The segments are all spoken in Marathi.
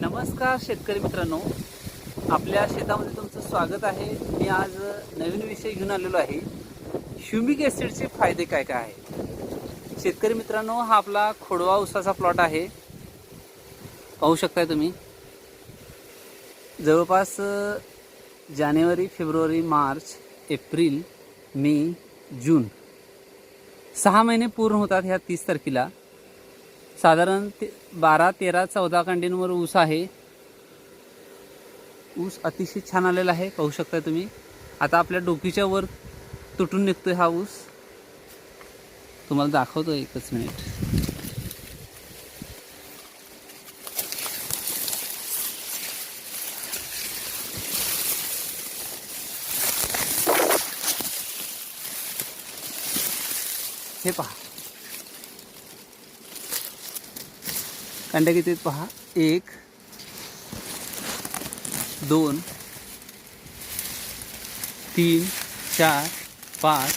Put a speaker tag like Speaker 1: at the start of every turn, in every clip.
Speaker 1: नमस्कार शेतकरी मित्रांनो. आपल्या शेतामध्ये तुमचं स्वागत आहे. मी आज नवीन विषय घेऊन आलेलो आहे. ह्युमिक ॲसिडचे फायदे काय काय आहेत? शेतकरी मित्रांनो हा आपला खोडवा उसाचा प्लॉट आहे. पाहू शकताय तुम्ही. जवळपास जानेवारी फेब्रुवारी मार्च एप्रिल मे जून सहा महिने पूर्ण होतात ह्या तीस तारखेला. साधारण ते बारा तेरा चौदा कांडींवर ऊस आहे. ऊस अतिशय छान आलेला आहे पाहू शकता तुम्ही. आता आपल्या डोकीच्या वर तुटून निघतोय हा ऊस. तुम्हाला दाखवतो एकच मिनिट. हे पहा. कांड्या किती आहेत पहा. एक दोन तीन चार पाच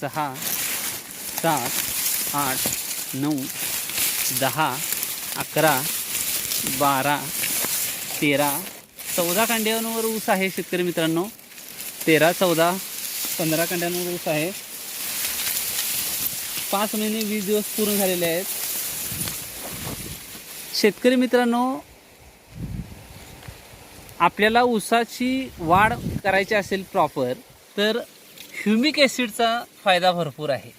Speaker 1: सहा सात आठ नऊ दहा अकरा बारा तेरा चौदा कांड्यांवर ऊस आहे शेतकरी मित्रांनो. तेरा चौदा पंधरा कांड्यांवर ऊस आहे. पाच महिने वीस दिवस पूर्ण झालेले आहेत. शेतकरी मित्रांनो आपल्याला ऊसाची वाढ करायची असेल प्रॉपर तर ह्युमिक ॲसिडचा फायदा भरपूर आहे.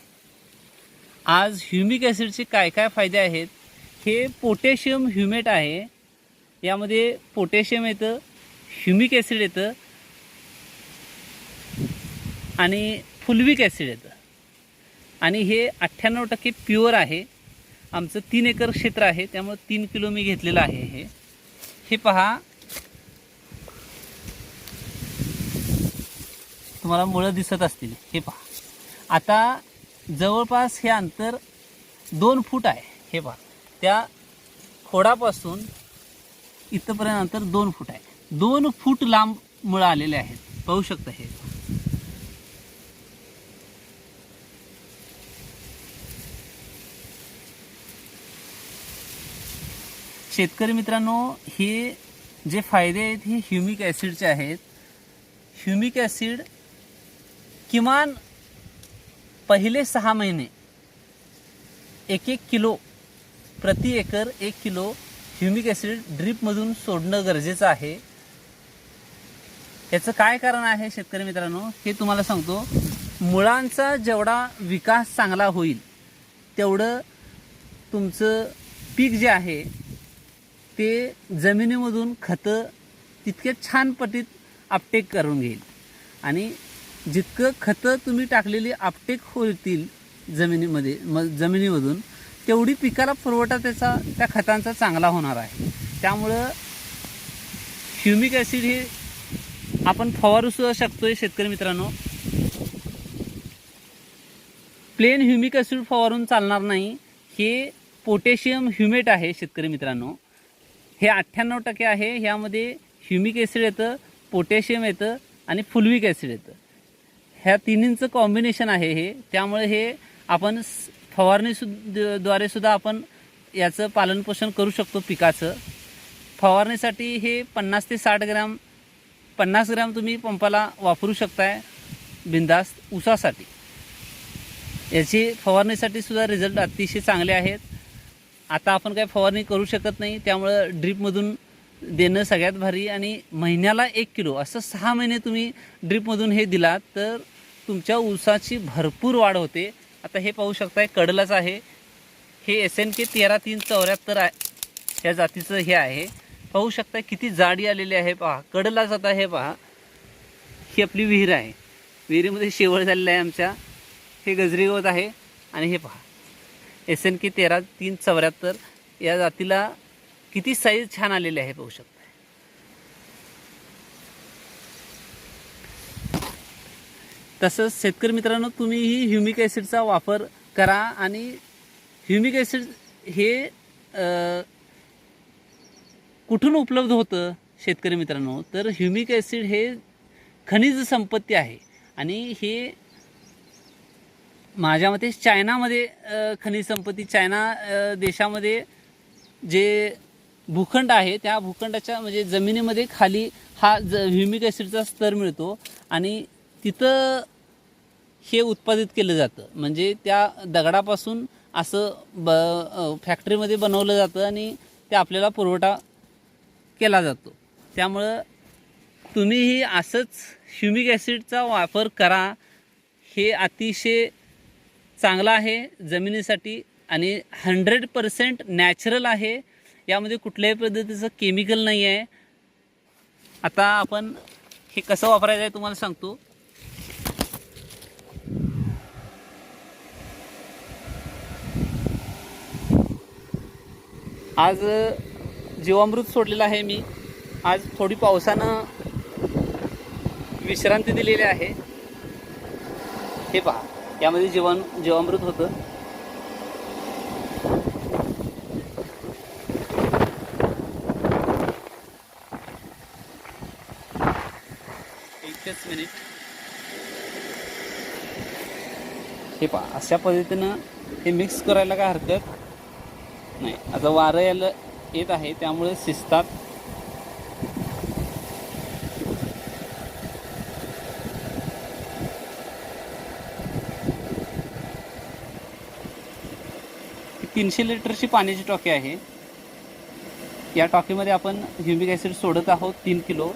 Speaker 1: आज ह्युमिक ॲसिडचे काय काय फायदे आहेत हे पोटॅशियम ह्युमेट आहे. यामध्ये पोटॅशियम येतं ह्युमिक ॲसिड येतं आणि फुलविक ॲसिड येतं. आणि हे अठ्ठ्याण्णव टक्के प्युअर आहे. आमचं तीन एकर क्षेत्र आहे त्यामुळे तीन किलो मी घेतलेलं आहे हे. हे पहा. तुम्हाला मुळं दिसत असतील. हे पहा. आता जवळपास हे अंतर दोन फूट आहे. हे पहा. त्या खोडापासून इथंपर्यंत अंतर दोन फूट आहे. दोन फूट लांब मुळं आलेले आहेत. पाहू शकता हे. शेतकरी मित्रांनो हे जे फायदे आहेत हे ह्युमिक ॲसिडचे आहेत. ह्युमिक ॲसिड किमान पहिले सहा महिने एक एक किलो प्रति एकर एक किलो ह्युमिक ॲसिड ड्रीपमधून सोडणं गरजेचं आहे. याचं काय कारण आहे शेतकरी मित्रांनो? हे तुम्हाला सांगतो. मुळांचा जेवढा विकास चांगला होईल तेवढं तुमचं पीक जे आहे ते जमिनीमधून खतं तितके छान पटीत आपटेक करून घेईल. आणि जितकं खतं तुम्ही टाकलेली आपटेक होतील जमिनीमध्ये म जमिनीमधून तेवढी पिकाला पुरवठा त्याचा त्या खतांचा चांगला होणार आहे. त्यामुळं ह्युमिक ॲसिड हे आपण फवारू सुद्धा शकतोय शेतकरी मित्रांनो. प्लेन ह्युमिक ॲसिड फवारून चालणार नाही. हे पोटॅशियम ह्युमेट आहे शेतकरी मित्रांनो. हे अठ्ठ्याण्णव टक्के आहे ह्यामध्ये ह्युमिक ॲसिड येतं पोटॅशियम येतं आणि फुलविक ॲसिड येतं. ह्या तिन्हींचं कॉम्बिनेशन आहे हे. त्यामुळे हे आपण स- फवारणी द्वारे सुद्धा आपण याचं पालनपोषण करू शकतो पिकाचं. फवारणीसाठी हे पन्नास ते साठ ग्रॅम पन्नास ग्रॅम तुम्ही पंपाला वापरू शकताय बिंदास्त ऊसासाठी. याची फवारणीसाठी सुद्धा रिझल्ट अतिशय चांगले आहेत. आता आपण काय फवारणी करू शकत नाही त्यामुळं ड्रीपमधून देणं सगळ्यात भारी आणि महिन्याला एक किलो असं सहा महिने तुम्ही ड्रीपमधून हे दिलात तर तुमच्या ऊसाची भरपूर वाढ होते. आता हे पाहू शकताय कडलाच आहे. हे एस एन के तेरा तीन चौऱ्याहत्तर आहे या जातीचं हे आहे. पाहू शकता किती जाडी आलेली आहे पहा. कडलाच आता हे पहा. ही आपली विहीर आहे. विहिरीमध्ये शेवळ झालेलं आहे आमच्या. हे गजरी गवत आहे. आणि हे पहा. एस एन के तेरा तीन चौऱ्याहत्तर या जातीला किती साईज छान आलेली आहे पाहू शकता. तसंच शेतकरी मित्रांनो तुम्हीही ह्युमिक ॲसिडचा वापर करा आणि ह्युमिक ॲसिड हे कुठून उपलब्ध होतं शेतकरी मित्रांनो? तर ह्युमिक ॲसिड हे खनिज संपत्ती आहे आणि हे माझ्या मते चायनामध्ये खनिज संपत्ती चायना देशामध्ये जे भूखंड आहे त्या भूखंडाच्या म्हणजे जमिनीमध्ये खाली हा ज ह्युमिक ॲसिडचा स्तर मिळतो आणि तिथं हे उत्पादित केलं जातं. म्हणजे त्या दगडापासून असं ब फॅक्टरीमध्ये बनवलं जातं आणि ते आपल्याला पुरवठा केला जातो. त्यामुळं तुम्हीही असंच ह्युमिक ॲसिडचा वापर करा. हे अतिशय चांगलं आहे जमिनीसाठी आणि हंड्रेड पर्सेंट नॅचरल आहे. यामध्ये कुठल्याही पद्धतीचं केमिकल नाही आहे आता आपण हे कसं वापरायचं आहे तुम्हाला सांगतो. आज जीवामृत सोडलेलं आहे मी. आज थोडी पावसानं विश्रांती दिलेली आहे. हे पहा. यामध्ये जीवन जीवामृत होतं. एकच मिनिट. हे पा अशा पद्धतीनं हे मिक्स करायला काय हरकत नाही. आता वारं यायला येत आहे त्यामुळे शिजतात. तीनशे लिटरची पाण्याची टॉकी आहे. या टॉकीमध्ये आपण ह्युमिक ॲसिड सोडत आहोत तीन किलो.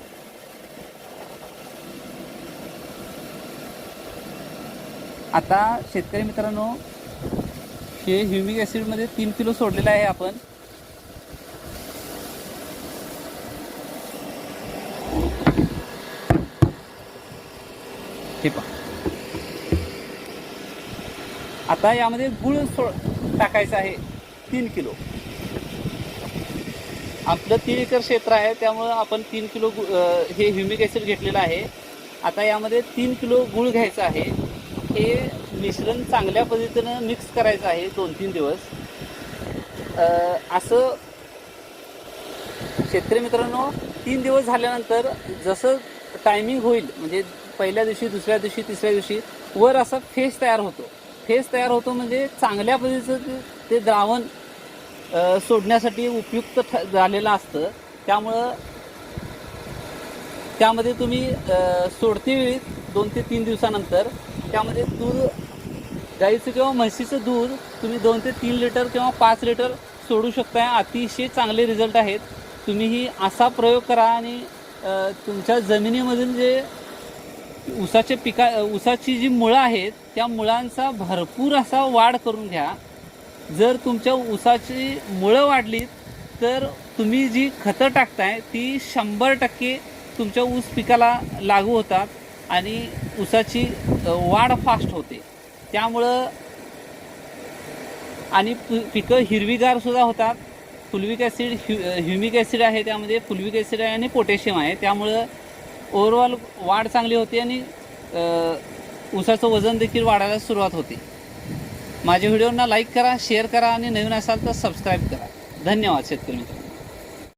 Speaker 1: आता शेतकरी मित्रांनो हे ह्युमिक ॲसिडमध्ये तीन किलो सोडलेलं आहे आपण. हे पहा. आता यामध्ये गुळ सो टाकायचं आहे तीन किलो. आपलं तीन एकर क्षेत्र आहे त्यामुळं आपण तीन किलो गु- हे ह्युमिक ॲसिड घेतलेलं आहे. आता यामध्ये तीन किलो गुळ घ्यायचं आहे. हे मिश्रण चांगल्या पद्धतीनं मिक्स करायचं आहे दोन तीन दिवस. असं शेतकरी मित्रांनो तीन दिवस झाल्यानंतर जसं टायमिंग होईल म्हणजे पहिल्या दिवशी दुसऱ्या दिवशी तिसऱ्या दिवशी वर असा फेस तयार होतो. फेस तयार होतो म्हणजे चांगल्या पद्धतीचं ते- ते द्रावण सोडण्यासाठी उपयुक्त ठ झालेलं असतं. त्यामुळं त्यामध्ये तुम्ही सोडते वेळी दोन ते तीन दिवसानंतर त्यामध्ये दूध गाईचं किंवा म्हशीचं दूध तुम्ही दोन ते तीन लिटर किंवा पाच लिटर सोडू शकताय. अतिशय चांगले रिझल्ट आहेत. तुम्हीही असा प्रयोग करा आणि तुमच्या जमिनीमधून जे ऊसाचे पिका ऊसाची जी मुळं आहेत त्या मुळांचा भरपूर असा वाढ करून घ्या. जर तुमच्या ऊसाची मुळं वाढली तर तुम्ही जी खतं टाकताय ती शंभर टक्के तुमच्या ऊस पिकाला लागू होतात आणि ऊसाची वाढ फास्ट होते. त्यामुळं आणि पिकं हिरवीगार सुद्धा होतात. फुलविक ॲसिड ह्यु ह्युमिक ॲसिड आहे त्यामध्ये फुलविक ॲसिड आहे आणि पोटॅशियम आहे. त्यामुळं ओव्हरऑल वाढ चांगली होते आणि ऊसाचं वजन देखील वाढायला सुरुवात होते. माझ्या व्हिडिओना लाईक करा शेअर करा आणि नवीन असाल तर सबस्क्राईब करा. धन्यवाद शेतकरी मित्र.